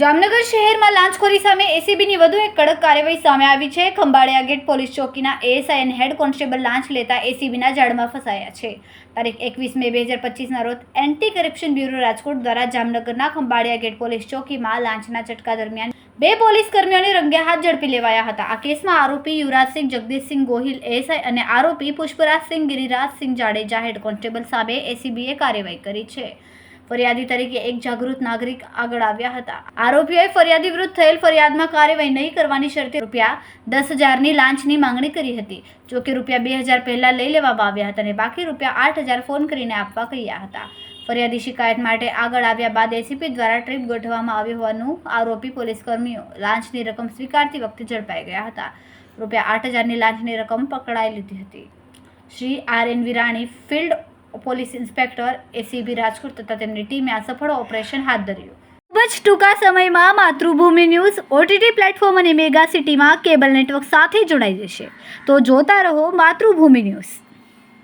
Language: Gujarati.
જામનગર શહેરમાં લાંચખોરી સામે એસીબીની વધુ એક કડક કાર્યવાહી સામે આવી છે. ખંભાળિયા ગેટ પોલીસ ચોકીના એએસઆઈ અને હેડ કોન્સ્ટેબલ લાંચ લેતા એસીબીના જાળમાં ફસાયા છે. તારીખ એકવીસ મે બે હજાર પચીસના રોજ એન્ટી કરપ્શન બ્યુરો રાજકોટ દ્વારા જામનગરના ખંભાળિયા ગેટ પોલીસ ચોકીમાં લાંચના ચટકા દરમિયાન બે પોલીસ કર્મીઓને રંગે હાથ ઝડપી લેવાયા હતા. આ કેસમાં આરોપી યુવરાજસિંહ, જગદીશસિંહ ગોહિલ એએસઆઈ અને આરોપી પુષ્પરાજસિંહ ગિરિરાજસિંહ જાડેજા હેડ કોન્સ્ટેબલ સામે એસીબીએ કાર્યવાહી કરી છે. ફરિયાદી તરીકે એક જાગૃત નાગરિક આગળ આવ્યા હતા. આરોપીઓએ ફરિયાદી વિરુદ્ધ થયેલ ફરિયાદમાં કાર્યવાહી નહીં કરવાની શરતે રૂપિયા દસ હજારની લાંચની માંગણી કરી હતી. જોકે રૂપિયા બે હજાર પહેલાં લઈ લેવામાં આવ્યા હતા અને બાકી રૂપિયા આઠ હજાર ફોન કરીને આપવા કહ્યા હતા. ફરિયાદી શિકાયત માટે આગળ આવ્યા બાદ એસીપી દ્વારા ટ્રીપ ગોઠવવામાં આવ્યું હોવાનું આરોપી પોલીસ કર્મીઓ લાંચની રકમ સ્વીકારતી વખતે ઝડપાઈ ગયા હતા. રૂપિયા આઠ હજારની લાંચની રકમ પકડાઈ લીધી હતી. Shri R N Virani field police inspector ACB Rajkot તથા તેમની ટીમે આ સફળ ઓપરેશન હાથ ધર્યું. ખૂબ જ ટૂંકા સમયમાં માતૃભૂમિ ન્યૂઝ ઓટીટી પ્લેટફોર્મ અને મેગા સિટીમાં કેબલ નેટવર્ક સાથે જોડાઈ જશે. તો જોતા રહો માતૃભૂમિ ન્યૂઝ.